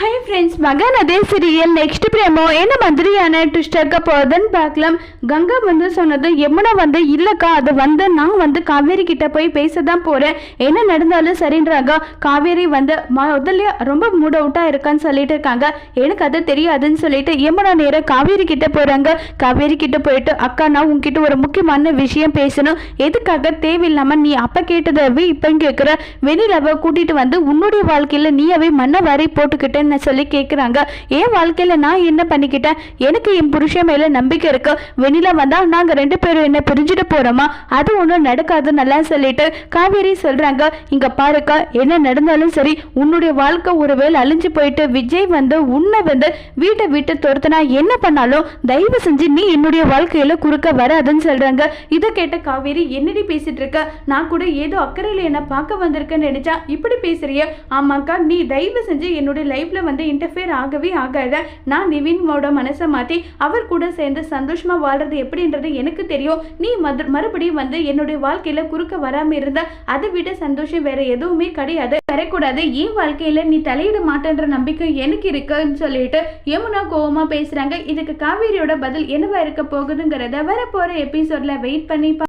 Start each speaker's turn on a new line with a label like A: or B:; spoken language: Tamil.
A: ஹை ஃப்ரெண்ட்ஸ் மகன் அதே சீரியல் நெக்ஸ்ட் பிரேமோ என்ன மாதிரியான ட்விஸ்ட் இருக்க போகுதுன்னு பார்க்கலாம். கங்கா வந்து சொன்னது யமுனா வந்து இல்லைக்கா அது வந்து நான் வந்து காவேரி கிட்ட போய் பேச தான் போகிறேன் என்ன நடந்தாலும் சரின்றாங்க. காவேரி வந்து முதல்ல ரொம்ப மூட் அவுட்டாக இருக்கான்னு சொல்லிட்டு இருக்காங்க. எனக்கு அது தெரியாதுன்னு சொல்லிட்டு யமுனா நேரம் காவேரி கிட்ட போகிறாங்க காவேரி கிட்ட போயிட்டு அக்கா நான் உங்ககிட்ட ஒரு முக்கியமான விஷயம் பேசணும். எதுக்காக தேவையில்லாமல் நீ அப்போ கேட்டதவே இப்போ கேட்குற வெளியிலவை கூட்டிகிட்டு வந்து உன்னுடைய வாழ்க்கையில் நீயவே மண்ணை வாரி போட்டுக்கிட்டேன்னு சொல்லி கேட்குறாங்க என் வாழ்க்கையில் நான் என்ன பண்ணிக்கிட்டேன்? எனக்கு என் புருஷன் மேலே நம்பிக்கை இருக்கு. வெளியில் வந்தால் நாங்கள் ரெண்டு பேரும் என்ன பிரிஞ்சுட்டு போகிறோமா அது ஒன்றும் நடக்காது நல்லா சொல்லிட்டு காவேரி சொல்கிறாங்க இங்கே பாருக்கா என்ன நடந்தாலும் சரி உன்னுடைய வாழ்க்கை ஒருவேளை அழிஞ்சு போயிட்டு விஜய் வந்து உன்னை வந்து வீட்டை விட்டு துரத்துனா என்ன பண்ணாலும் தயவு செஞ்சு நீ என்னுடைய வாழ்க்கையில குறுக்க வராதுன்னு சொல்றாங்க. இதை கேட்ட காவேரி என்னடி பேசிட்டு இருக்க? நான் கூட ஏதோ அக்கறையில் என்ன பார்க்க வந்திருக்கேன்னு நினைச்சா இப்படி பேசுறிய? ஆமாக்கா நீ தயவு செஞ்சு என்னுடைய லைஃப்ல லைஃப்பில் வந்து இன்டர்ஃபியர் ஆகவே ஆகாத நான் நிவினோட மனசை மாற்றி அவர் கூட சேர்ந்து சந்தோஷமாக வாழ்றது எப்படின்றது எனக்கு தெரியும். நீ மது மறுபடியும் வந்து என்னுடைய வாழ்க்கையில் குறுக்க வராமல் இருந்தால் அதை விட சந்தோஷம் வேற எதுவுமே கிடையாது. வரக்கூடாது. என் வாழ்க்கையில் நீ தலையிட மாட்டேன்ற நம்பிக்கை எனக்கு இருக்குன்னு சொல்லிட்டு யமுனா கோவமா பேசுகிறாங்க இதுக்கு காவேரியோட பதில் என்னவா இருக்க போகுதுங்கிறத வரப்போகிற எபிசோடில் வெயிட் பண்ணி